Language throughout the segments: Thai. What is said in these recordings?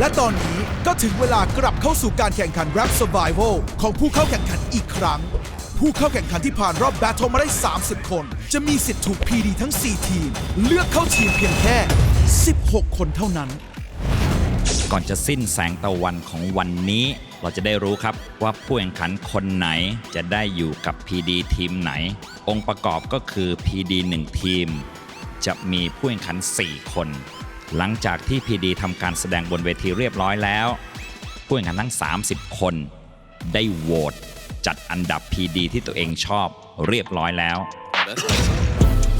และตอนนี้ก็ถึงเวลากลับเข้าสู่การแข่งขัน Rap Survival ของผู้เข้าแข่งขันอีกครั้ง ผู้เข้าแข่งขันที่ผ่านรอบแบทเทิลมาได้ 30 คน จะมีสิทธิ์ถูก PD ทั้ง 4 ทีม เลือกเข้าทีมเพียงแค่ 16 คนเท่านั้น ก่อนจะสิ้นแสงตะวันของวันนี้ เราจะได้รู้ครับว่าผู้แข่งขันคนไหนจะได้อยู่กับ PD ทีมไหน องค์ประกอบก็คือ PD 1 ทีม จะมีผู้แข่งขัน 4 คน หลังจากที่ PD ทำการแสดงบนเวทีเรียบร้อยแล้ว ผู้แข่งขันทั้ง 30 คน ได้โหวตจัดอันดับ PD ที่ตัวเองชอบเรียบร้อยแล้ว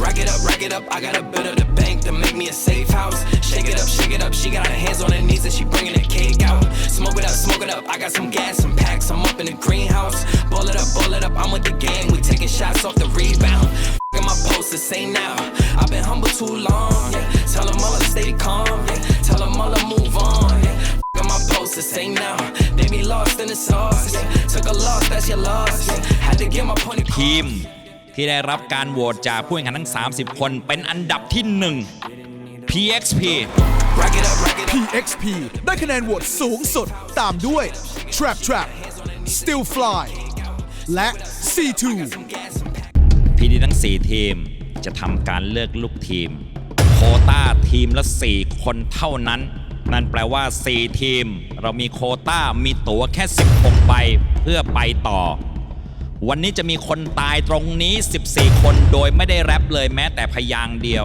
Rack it up, rack it up. I gotta bit of the bank to make me a safe house. Shake it up, shake it up. She got her hands on her knees and she bringing the cake out. Smoke it up, smoke it up. I got some gas, some packs. I'm up in the greenhouse. Ball it up, ball it up. I'm with the gang. We taking shots off the rebound. F***ing my post to say now. I've been humble too long. Yeah. Tell them all to stay calm. Yeah. Tell them all to move on. Yeah. F***ing my post to say now. They be lost in the sauce. Yeah. Took a loss, that's your loss. Yeah. Had to get my point across. ทีมที่ได้รับการโหวตจากผู้แข่งขันทั้ง 30 คนเป็นอันดับที่ 1 PXP Rack it up, rack it up. PXP ได้คะแนนโหวตสูงสุด ตามด้วย Trap Trap Still Fly และ C2 พีดีทั้ง 4 ทีมจะทำการเลือกลูกทีม โคต้าทีมละ 4 คนเท่านั้น นั่นแปลว่า 4 ทีม เรามีโคต้ามีตั๋วแค่ 16 ใบเพื่อไปต่อ วันนี้จะมีคนตายตรงนี้ 14 คนโดยไม่ได้แรปเลยแม้แต่พยางเดียว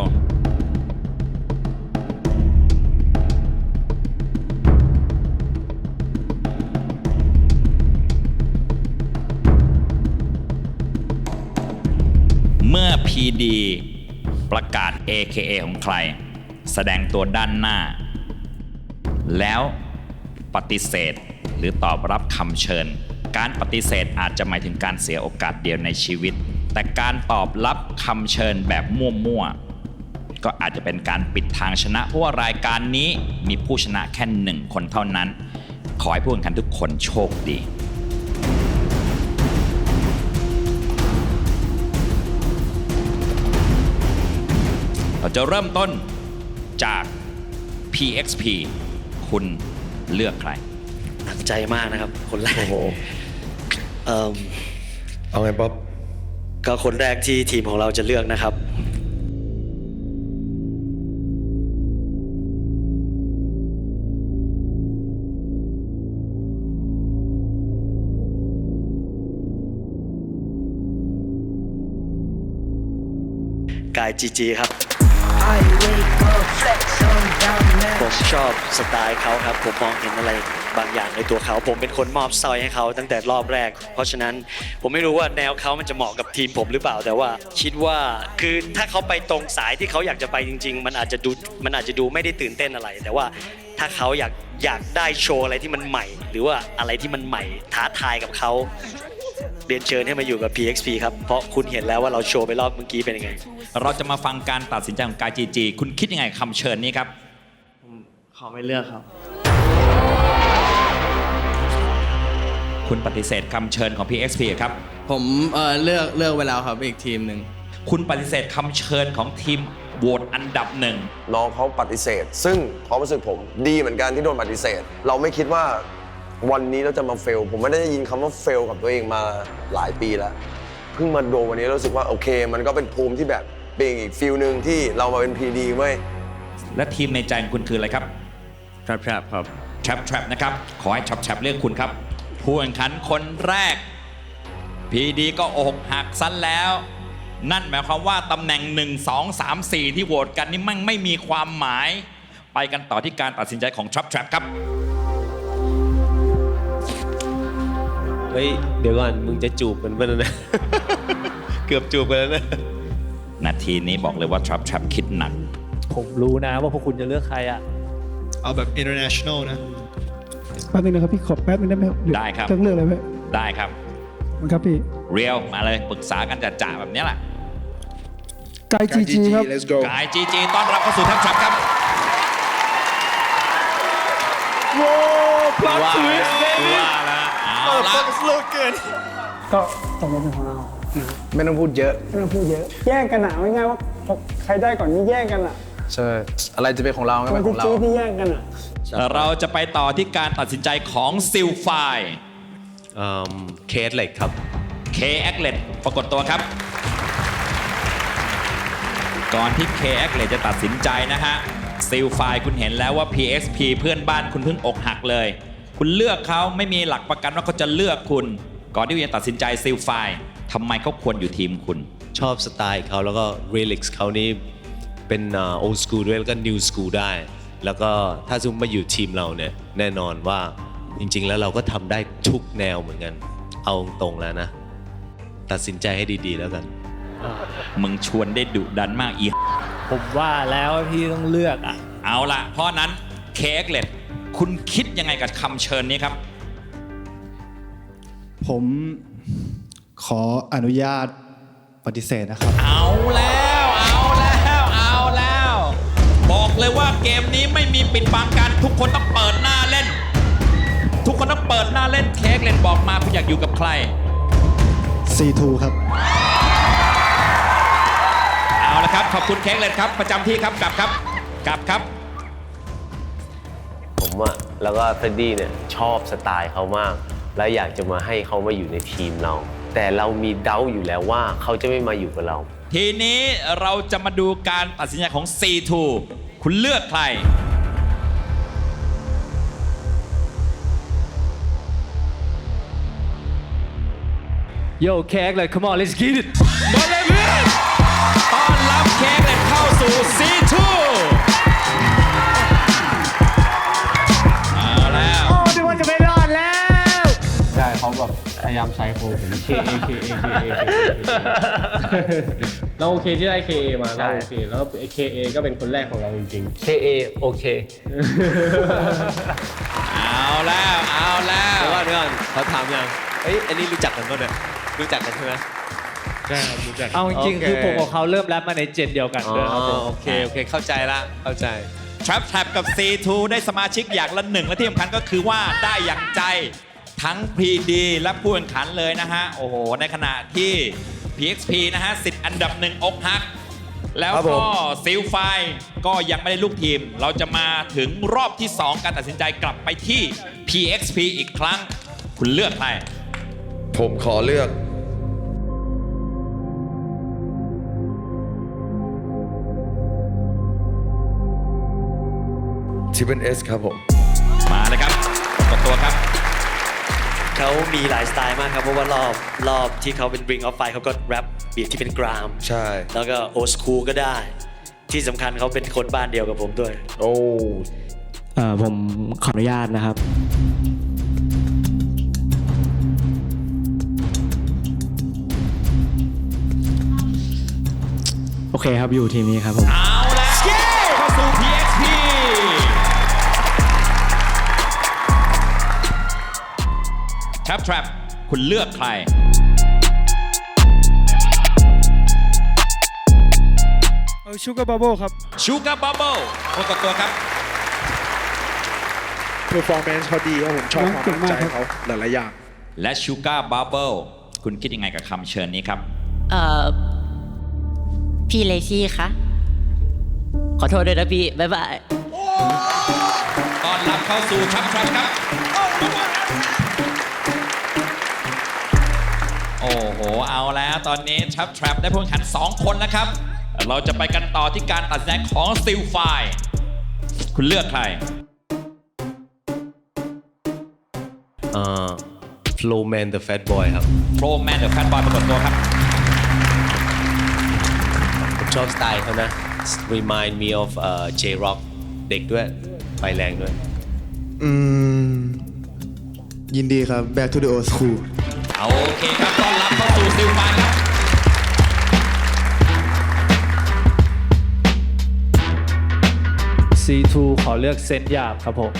ED ประกาศ AKA ของใคร แสดงตัวด้านหน้า แล้วปฏิเสธหรือตอบรับคำเชิญ การปฏิเสธอาจจะหมายถึงการเสียโอกาสเดียวในชีวิต แต่การตอบรับคำเชิญแบบมั่วๆก็อาจจะเป็นการปิดทางชนะ เพราะว่ารายการนี้มีผู้ชนะแค่หนึ่งคนเท่านั้น ขอให้ผู้แข่งขันทุกคนโชคดี เราจะเริ่มต้นจาก PXP คุณเลือกใคร หนักใจมากนะครับ คนแรกเอิ่มเอาไงป๊อปก็คนแรกที่ทีมของเราจะเลือกนะครับ กายจีจีครับ ผมชอบสไตล์เขาครับ ผมมองเห็นอะไรบางอย่างในตัวเขา ผมเป็นคนมอบสร้อยให้เขาตั้งแต่รอบแรก เพราะฉะนั้นผมไม่รู้ว่าแนวเขามันจะเหมาะกับทีมผมหรือเปล่าแต่ว่า คิดว่าคือถ้าเขาไปตรงสายที่เขาอยากจะไปจริง ๆ มันอาจจะดูมันอาจจะดูไม่ได้ตื่นเต้นอะไร แต่ว่าถ้าเขาอยากอยากได้โชว์อะไรที่มันใหม่ หรือว่าอะไรที่มันใหม่ท้าทายกับเขา เรียนเชิญให้มาอยู่กับ PXP ครับ เพราะคุณเห็นแล้วว่าเราโชว์ไปรอบเมื่อกี้เป็นยังไง เราจะมาฟังการตัดสินใจของกายจีจีคุณคิดยังไงคำเชิญนี้ครับ ขอไม่เลือกครับ คุณปฏิเสธคำเชิญของ PXP ครับ ผมเอ่อเลือกเลือกไว้แล้วครับอีกทีมหนึ่งคุณปฏิเสธคำเชิญของทีมโหวตอันดับหนึ่งน้องเขาปฏิเสธ ซึ่งความรู้สึกผมดีเหมือนกันที่โดนปฏิเสธ เราไม่คิดว่า วันนี้เราจะมาเฟล ผมไม่ได้ยินคำว่าเฟล กับตัวเองมาหลายปีแล้ว เพิ่งมาโดนวันนี้รู้สึกว่าโอเค มันก็เป็นภูมิที่แบบเป็นอีกฟิลหนึ่งที่เรามาเป็นพีดีเว้ย และทีมในใจของคุณคืออะไรครับ ครับครับครับ Trap Trap นะครับ ขอให้ Trap Trap เลือกคุณครับ ผู้แข่งขันคนแรก PD ก็อกหักสั้นแล้ว นั่นหมายความว่าตำแหน่ง 1 2 3 4 ที่โหวตกันนี่มันไม่มีความหมาย ไปกันต่อที่การตัดสินใจของ Trap Trap ครับ เฮ้ยเดี๋ยวก่อนมึงจะจูบกันเพื่อนนะ เกือบจูบกันแล้วนะ นาทีนี้บอกเลยว่า Trap Trap คิดหนัก ผมรู้นะว่าพวกคุณจะเลือกใครอะ เอาแบบ international นะ แป๊บนึงนะครับพี่ขอแป๊บนึงได้ไหมหอได้ครับ ต้องเลือกอะไรไหมได้ครับมันครับพี่เรียวมาเลยปรึกษากันจัดจ่าแบบนี้แหละไกจีจีครับ let's go กายจีจีต้อนรับเข้าสู่ทัพชับครับว่าแล้วว่าแล้ว เอาละก็ตกลงเป็นของเราไม่ต้องพูดเยอะ ไม่ต้องพูดเยอะ แย่งกันอะง่ายๆว่าใครได้ก่อนนี่แย่งกันอะใช่อะไรจะเป็นของเราก็คนเป็นขที่องเรา จี้ที่แย่งกันอะ เราจะไปต่อที่การตัดสินใจของซิลไฟเคสเหล็กครับ K a c l e t ปรากฏตัวครับ ก่อนที่ K a c l e t จะตัดสินใจนะฮะซิลไฟคุณเห็นแล้วว่า PXP เพื่อนบ้านคุณเพิ่งอกหักเลย คุณเลือกเขาไม่มีหลักประกันว่าเขาจะเลือกคุณ ก่อนที่คุณจะตัดสินใจซิลไฟทำไมเขาควรอยู่ทีมคุณ ชอบสไตล์เขาแล้วก็ relics เขานี่เป็น old school ด้วยแล้วก็ new school ได้ แล้วก็ถ้าซุมมาอยู่ทีมเราเนี่ยแน่นอนว่าจริง ๆ แล้วเราก็ทำได้ทุกแนวเหมือนกัน เอาตรงๆแล้วนะ ตัดสินใจให้ดีๆแล้วกัน มึงชวนได้ดุดันมากอีผมว่าแล้วพี่ต้องเลือกอะ เอาละเพราะนั้น K a c l e t คุณคิดยังไงกับคำเชิญนี้ครับ ผมขออนุญาตปฏิเสธนะครับ เอาแล้ว เอาแล้ว เอาแล้ว บอกเลยว่าเกมนี้ไม่มีปิดบังกัน ทุกคนต้องเปิดหน้าเล่น ทุกคนต้องเปิดหน้าเล่นเค้กเล่นบอกมาคุณอยากอยู่กับใคร C2 ครับ เอาละครับ ขอบคุณเค้กเล่นครับ ประจำที่ครับกลับครับ กลับครับผม อะแล้วก็เฟดดี้เนี่ยชอบสไตล์เขามาก และอยากจะมาให้เขามาอยู่ในทีมเรา แต่เรามีเดาอยู่แล้วว่าเขาจะไม่มาอยู่กับเรา ทีนี้เราจะมาดูการตัดสินใจของ C2 คุณเลือกใครโยแคกเลย come on let's get it หมดเลยเพื่อนต้อนรับเค้กเล่นเข้าสู่ C2 เขาแบบพยายามใช้โคผม K A K A K A เราโอเคที่ได้ KA มาเราโอเคแล้ว KA ก็เป็นคนแรกของเราจริง KA โอเค เอาแล้วเอาแล้วเดี๋ยวก่อนเดี๋ยวก่อนเขาถามยังเอ้ยอันนี้รู้จักกันป่ะเนี่ยรู้จักกันใช่ไหมๆใช่ครับรู้จักเอาจริงๆโอเคคือผมกับเขาเริ่มแรปมาในเจนเดียวกันอ๋อด้วยครับผมโอเคโอเคเข้าใจละเข้าใจ Trap Trap กับ C2 ได้สมาชิกอย่างละหนึ่งและที่สำคัญก็คือว่าได้อย่างใจ ทั้ง PD และผู้แข่งขันเลยนะฮะ โอ้โห ในขณะที่ PXP นะฮะสิทธิ์อันดับหนึ่งอกหัก แล้วครับผก็ม ซิลไฟก็ยังไม่ได้ลูกทีม เราจะมาถึงรอบที่ 2 การตัดสินใจกลับไปที่ PXP อีกครั้ง คุณเลือกใคร ผมขอเลือกทิปเปิลเอสครับผม เขามีหลายสไตล์มากครับ เพราะว่ารอบรอบที่เขาเป็น Ring of Fire เขาก็แรปบีทที่เป็นกราม ใช่ แล้วก็โอ c คูก็ได้ ที่สำคัญเขาเป็นคนบ้านเดียวกับผมด้วย โอ้เอ่อผมขออนุญาตนะครับ โอเคครับอยู่ทีมนี้ครับผม เอาแล้วเข้า Trap Trap คุณเลือกใคร เอาชูการ์บับเบิลครับ Sugar Bubble ปรากฏตัวครับ performance เขาดีครับผมชอบความตั้งใจเขาหลายๆอย่าง และ Sugar Bubble คุณคิดยังไงกับคำเชิญนี้ครับ เอ่อ พี่เลซี่คะ ขอโทษด้วยนะพี่ บ๊ายบายต้อนรับเข้าสู่ Trap Trap ครับ โอ้โห เอาแล้วตอนนี้ Trap Trap ได้ผู้แข่งขัน 2 คนแล้วครับ เราจะไปกันต่อที่การตัดสินใจของ Steel f i คุณเลือกใครเอ่อ Flowman the Fat Boy ครับ Pro Man the Fat Boy ปรากฏตัวครับ ผมชอบสไตล์เขานะ remind me of เอ่อ J Rock เด็กด้วย ไฟแรงด้วย อืม ยินดีครับ back to the old school เอาโอเคครับต้ อนรับเข้าสู่ Steel f i ครับ C2 ขอเลือกเซนหยาบครับผม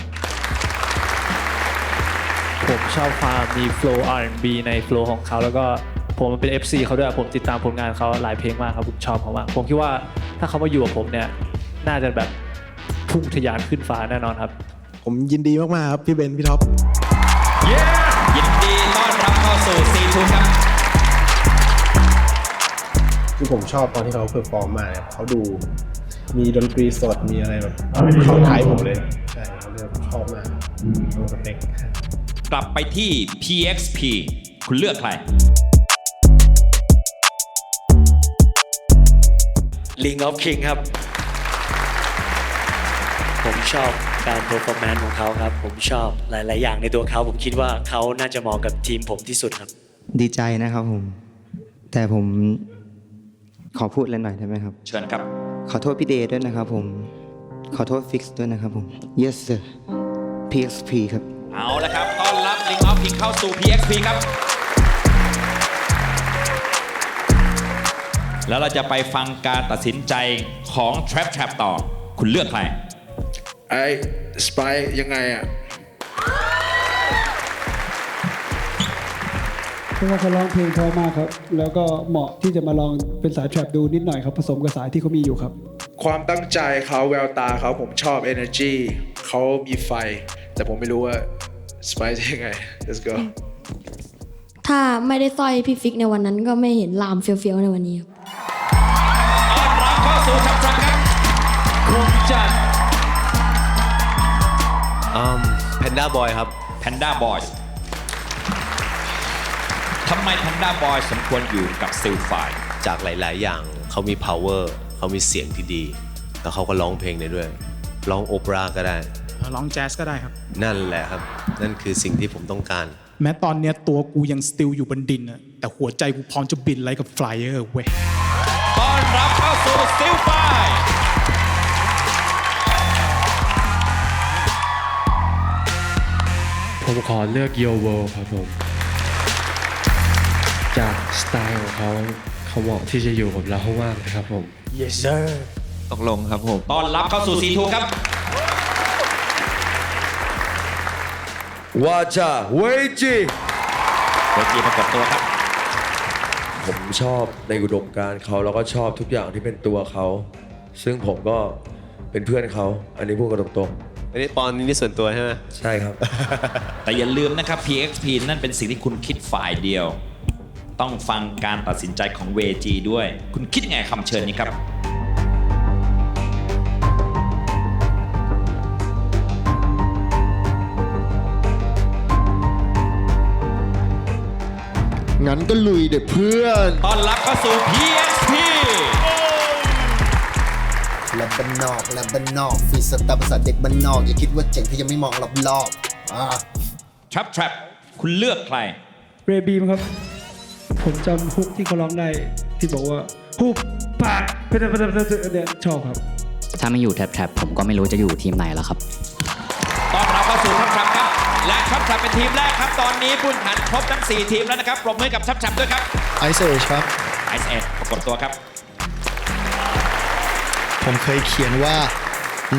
ผมชอบความมี flow R&B ใน flow ของเขาแล้วก็ผมเป็น FC เขาด้วยผมติดตามผลงานเขาหลายเพลงมากครับผมชอบเขามากผมคิดว่าถ้าเขามาอยู่กับผมเนี่ยน่าจะแบบพุ่งทะยานขึ้นฟ้าแน่นอนครับ ผมยินดีมาก ๆ ครับ พี่เบน พี่ท็อป ยินดีต้อนรับเข้าสู่ C2 ครับ คือผมชอบตอนที่เขาเพอร์ฟอร์มมาเนี่ยเขาดูมีดนตรีสดมีอะไรแบบเข้าท้ายผมเลยใช่เขาเรียกชอบมากตรงสเปคกลับไปที่ PXP คุณเลือกใคร Ling of King ครับ ผมชอบการเพอร์ฟอร์แมนซ์ของเขาครับ ผมชอบหลาย ๆ อย่างในตัวเขา ผมคิดว่าเขาน่าจะเหมาะกับทีมผมที่สุดครับ ดีใจนะครับผม แต่ผม ขอพูดอะไรหน่อยได้ไหมครับ เชิญครับ ขอโทษพี่เดย์ด้วยนะครับผม ขอโทษฟิกซ์ด้วยนะครับผม yes sir PXP ครับ เอาละครับ ต้อนรับ Link of King เข้าสู่ PXP ครับ แล้วเราจะไปฟังการตัดสินใจของ Trap Trap ต่อ คุณเลือกใคร ไอ้สไปยังไงอะ เพราะว่าเขาร้องเพลงเพราะมากครับ แล้วก็เหมาะที่จะมาลองเป็นสายแทร็บดูนิดหน่อยครับ ผสมกับสายที่เขามีอยู่ครับ ความตั้งใจเขาแววตาเขาผมชอบ energy เขามีไฟ แต่ผมไม่รู้ว่าสไปยังไง let's go ถ้าไม่ได้สร้อยพี่ฟิกในวันนั้นก็ไม่เห็นลามเฟี้ยวๆในวันนี้ครับต้อนรับเข้าสู่ Trap Trap ครับคงจัดอืมแพนด้าบอยครับ Panda Boys ทำไม Panda Boys สมควรอยู่กับ s i l f i จากหลาย ๆ อย่างเขามี power เขามีเสียงที่ดี แล้วเขาก็ร้องเพลงได้ด้วย ร้องโอเปร่าก็ได้ ร้องแจ๊สก็ได้ครับ นั่นแหละครับ นั่นคือสิ่งที่ผมต้องการ แม้ตอนเนี้ยตัวกูยังสติลอยู่บนดินอะแต่หัวใจกูพร้อมจะบินไล่กับไฟเออร์เว้ยต้อนรับเข้าสู่ s i l f i ผมขอเลือกโยโวครับผม จากสไตล์ของเขาเขาเหมาะที่จะอยู่กับเรามากเลยครับผม yes sir ตกลงครับผมต้อนรับเข้าสู่ C2 ครับวาจาเวจีเวทีปรากฏตัวครับ ผมชอบในอุดมการณ์เขาแล้วก็ชอบทุกอย่างที่เป็นตัวเขา ซึ่งผมก็เป็นเพื่อนเขา อันนี้พูดกันตรงอันนี้ปอนนี่ส่วนตัวใช่ไหมๆใช่ครับ แต่อย่าลืมนะครับ PXP นั่นเป็นสิ่งที่คุณคิดฝ่ายเดียว ต้องฟังการตัดสินใจของเวจีด้วย คุณคิดยังไงคำเชิญนี้ครับ งั้นก็ลุยเด็เพื่อนต้อนรับเข้าสู่ PXP และบ้านนอกและบ้านนอกฟรีสไตล์ภาษาเด็กบ้านนอก อย่าคิดว่าเจ๋งถ้ายังไม่มองรอบรอบๆอ่า Trap Trap คุณเลือกใคร เรบีมครับ ผมจำฮุกที่เขาร้องได้ที่บอกว่าฮุบปากเพชรเพชรเพชรเนี่ยชอบครับ ถ้าไม่อยู่แท็บๆผมก็ไม่รู้จะอยู่ทีมไหนแล้วครับตอนรับเข้าสู่ Trap Trap ครับ และ Trap Trap เป็นทีมแรกครับ ตอนนี้ผู้แข่งขันครบทั้ง 4 ทีมแล้วนะครับปรบมือกับ Trap Trap ด้วยครับไอเซชครับ Ice Edge ปรากฏตัวครับ ผมเคยเขียนว่า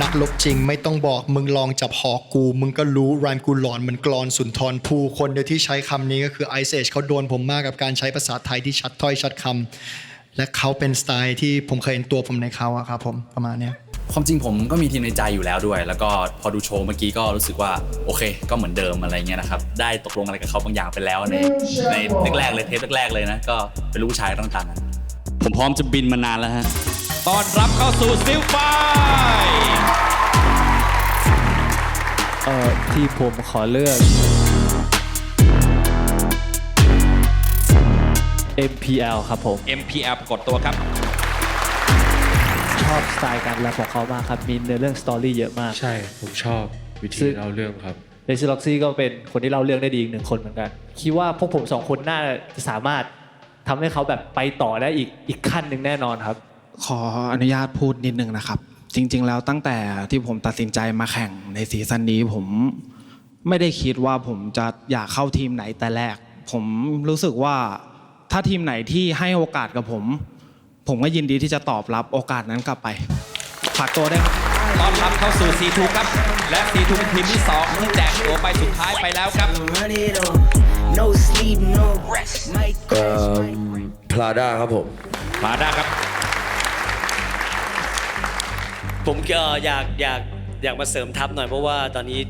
นักลบจริงไม่ต้องบอกมึงลองจับหอกกู มึงก็รู้รานกูหลอนเหมือนกรอนสุนทรภูคนเดียวที่ใช้คำนี้ก็คือไอเซชเขาโดนผมมากกับการใช้ภาษาไทยที่ชัดถ้อยชัดคำและเขาเป็นสไตล์ที่ผมเคยเห็นตัวผมในเขาอะครับผมประมาณเนี้ยความจริงผมก็มีทีมในใจอยู่แล้วด้วย แล้วก็พอดูโชว์เมื่อกี้ก็รู้สึกว่าโอเค ก็เหมือนเดิมอะไรเงี้ยนะครับ ได้ตกลงอะไรกับเขาบางอย่างไปแล้วในในแรกๆเลยเทปแรกๆเลยนะก็เป็นลูกผู้ชายต้องตามนั้นผมพร้อมจะบินมานานแล้วฮะ ต้อนรับเข้าสู่ s i l f i เอ่อที่ผมขอเลือก MPL ครับผม MPL ปรากฏตัวครับ ชอบสไตล์การแรปของเขามากครับ มีเนื้อเรื่องสตอรี่เยอะมาก ใช่ผมชอบวิธีเล่าเรื่องครับเลซิล็อกซี่ก็เป็นคนที่เล่าเรื่องได้ดีอีกหนึ่งคนเหมือนกัน คิดว่าพวกผมสองคนน่าจะสามารถทำให้เขาแบบไปต่อได้อีกอีกขั้นหนึ่งแน่นอนครับ ขออนุญาตพูดนิดนึงนะครับ จริง ๆ แล้วตั้งแต่ที่ผมตัดสินใจมาแข่งในซีซั่นนี้ผมไม่ได้คิดว่าผมจะอยากเข้าทีมไหนแต่แรก ผมรู้สึกว่าถ้าทีมไหนที่ให้โอกาสกับผม ผมก็ยินดีที่จะตอบรับโอกาสนั้นกลับไปฝากตัวได้วยครับ ต้อนรับเข้าสู่ C2 ครับ และ C2 เป็นทีมที่2ที่แจกตัวไปสุดท้ายไปแล้วครับ No sleep, no rest. Might เอ่อพลาด้าครับผม มาได้ครับ ผมก็อยากอยากอยากมาเสริมทัพหน่อยเพราะว่าตอนนี้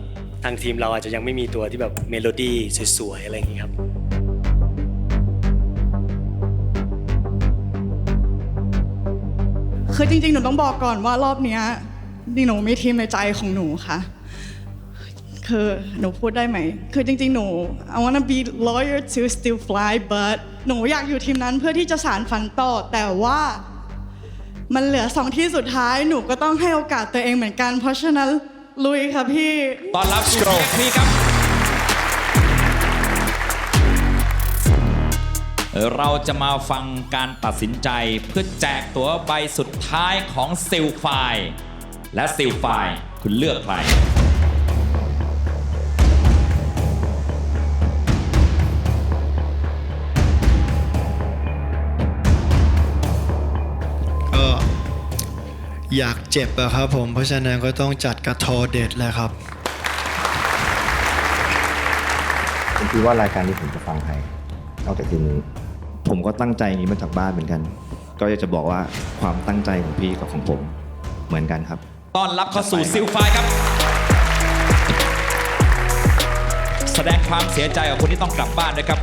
ทางทีมเราอาจจะยังไม่มีตัวที่แบบเมโลดี้สวยๆอะไรอย่างงี้ครับคคือจริงๆ หนูต้องบอกก่อนว่ารอบเนี้ยหนูมีทีมในใจของหนูค่ะ คือหนูพูดได้ไหม คือจริงๆ หนู I wanna be lawyer to still fly but หนูอยากอยู่ทีมนั้นเพื่อที่จะสารฝันต่อแต่ว่า มันเหลือสองที่สุดท้ายหนูก็ต้องให้โอกาสตัวเองเหมือนกัน เพราะฉะนั้นลุยค่ะพี่ ตอนรับสู่ PXP ครับ เราจะมาฟังการตัดสินใจเพื่อแจกตั๋วใบสุดท้ายของซิลไฟและซิลไฟคุณเลือกใคร อยากเจ็บอะครับผมเพราะฉะนั้นก็ต้องจัดกระทอเด็ดเลยครับ ผมคิดว่ารายการนี้ผมจะฟังใครนอกจากทีมนี้ผมก็ตั้งใจอย่างนี้มาจากบ้านเหมือนกัน ก็อยากจะบอกว่าความตั้งใจของพี่กับของผมเหมือนกันครับ ต้อนรับเข้าสู่ซิลไฟล์ครับ แสดงความเสียใจกับคนที่ต้องกลับบ้านด้วยครับ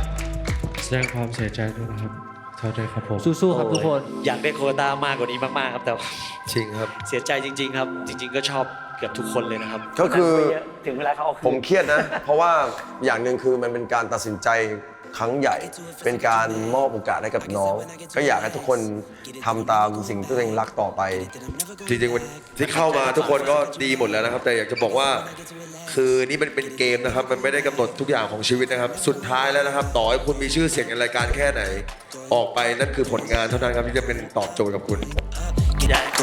แสดงความเสียใจด้วยนะครับเท่า ใจครับผมสู้ๆครับทุกคน อยากได้โควต้ามากกว่านี้มากๆครับแต่ว่าจริงครับ เสียใจจริง ๆ ครับ จริง ๆ ก็ชอบเกือบทุกคนเลยนะครับ ก็คือถึงเวลาเขาเอาคืนผมเครียดนะ เพราะว่าอย่างหนึ่งคือมันเป็นการตัดสินใจ ครั้งใหญ่ เป็นการมอบโอกาสให้กับน้อง ก็อยากให้ทุกคนทำตามสิ่งที่ตัวเองรักต่อไป จริงๆวันที่เข้ามาทุกคนก็ดีหมดแล้วนะครับ แต่อยากจะบอกว่าคือนี่มันเป็นเกมนะครับ มันไม่ได้กำหนดทุกอย่างของชีวิตนะครับ สุดท้ายแล้วนะครับ ต่อให้คุณมีชื่อเสียงในรายการแค่ไหน ออกไปนั่นคือผลงานเท่านั้นครับที่จะเป็นตอบโจทย์กับคุณ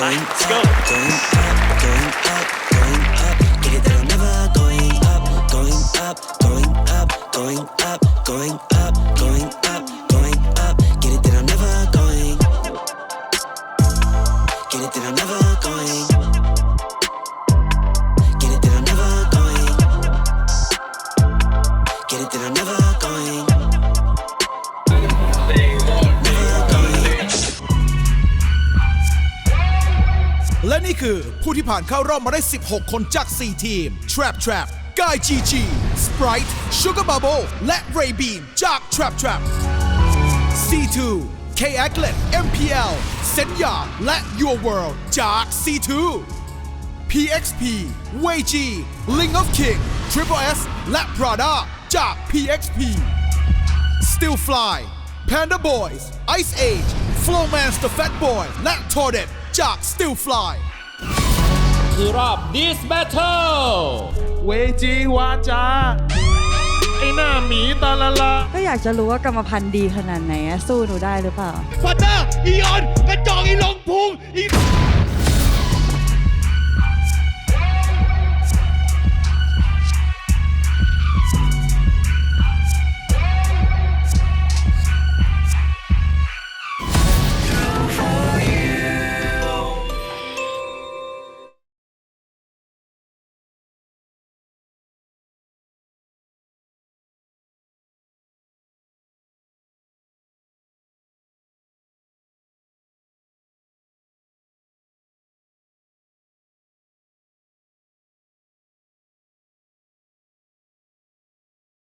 Let's go Going up, going up, going up. Get it that I'm never going up, going up, going up, going up, going up, going up, going up. Get it that I'm never going. Get it that I'm never going. Get it that I'm never going. Get it that I'm never going. Never going. และนี่คือผู้ที่ผ่านเข้ารอบมาได้ 16 คนจาก 4 ทีม Trap Trap กาย GG Sprite Sugar Bubble และ Ray Beam จาก Trap Trap C2 K Aglet MPL เซนยาและ Your World จาก C2 PXP Wei G Ling of King Triple S และ Prada จาก PXP Still Fly Panda Boys Ice Age Flowman the Fat Boy และ t o r d e t จาก Still Fly คือรอบ This Battle เวจีวาจาไอ้หน้าหมีตาละละก็อยากจะรู้ว่ากรรมพันธุ์ดีขนาดไหนอะสู้หนูได้หรือเปล่า ฟัตเตอร์อีออนกระจอกอีลงพุงอี